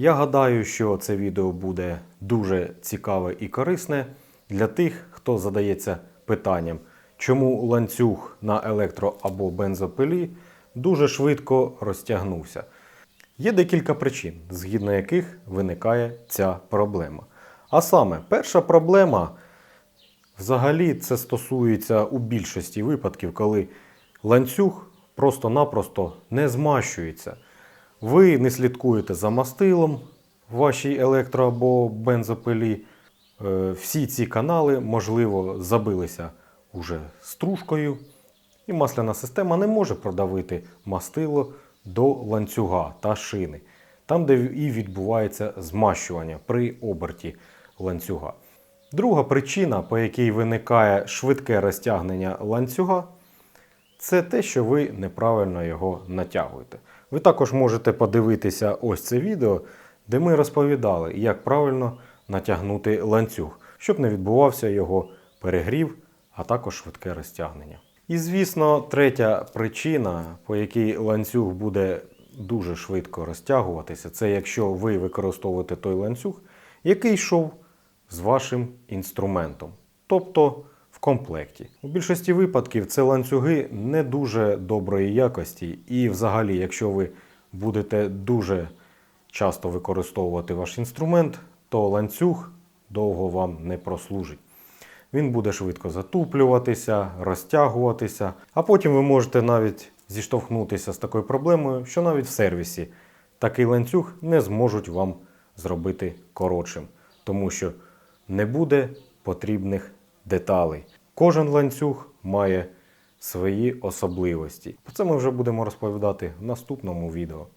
Я гадаю, що це відео буде дуже цікаве і корисне для тих, хто задається питанням, чому ланцюг на електро або бензопилі дуже швидко розтягнувся. Є декілька причин, згідно яких виникає ця проблема. А саме, перша проблема взагалі це стосується у більшості випадків, коли ланцюг просто-напросто не змащується. Ви не слідкуєте за мастилом в вашій електро або бензопилі. Е, Всі ці канали, можливо, забилися уже стружкою, і масляна система не може продавити мастило до ланцюга та шини, там, де і відбувається змащування при оберті ланцюга. Друга причина, по якій виникає швидке розтягнення ланцюга, це те, що ви неправильно його натягуєте. Ви також можете подивитися ось це відео, де ми розповідали, як правильно натягнути ланцюг, щоб не відбувався його перегрів, а також швидке розтягнення. І звісно, третя причина, по якій ланцюг буде дуже швидко розтягуватися, це якщо ви використовуєте той ланцюг, який йшов з вашим інструментом, тобто в комплекті. У більшості випадків це ланцюги не дуже доброї якості, і взагалі, якщо ви будете дуже часто використовувати ваш інструмент, то ланцюг довго вам не прослужить. Він буде швидко затуплюватися, розтягуватися, а потім ви можете навіть зіштовхнутися з такою проблемою, що навіть в сервісі такий ланцюг не зможуть вам зробити коротшим, тому що не буде потрібних деталей. Кожен ланцюг має свої особливості. Про це ми вже будемо розповідати в наступному відео.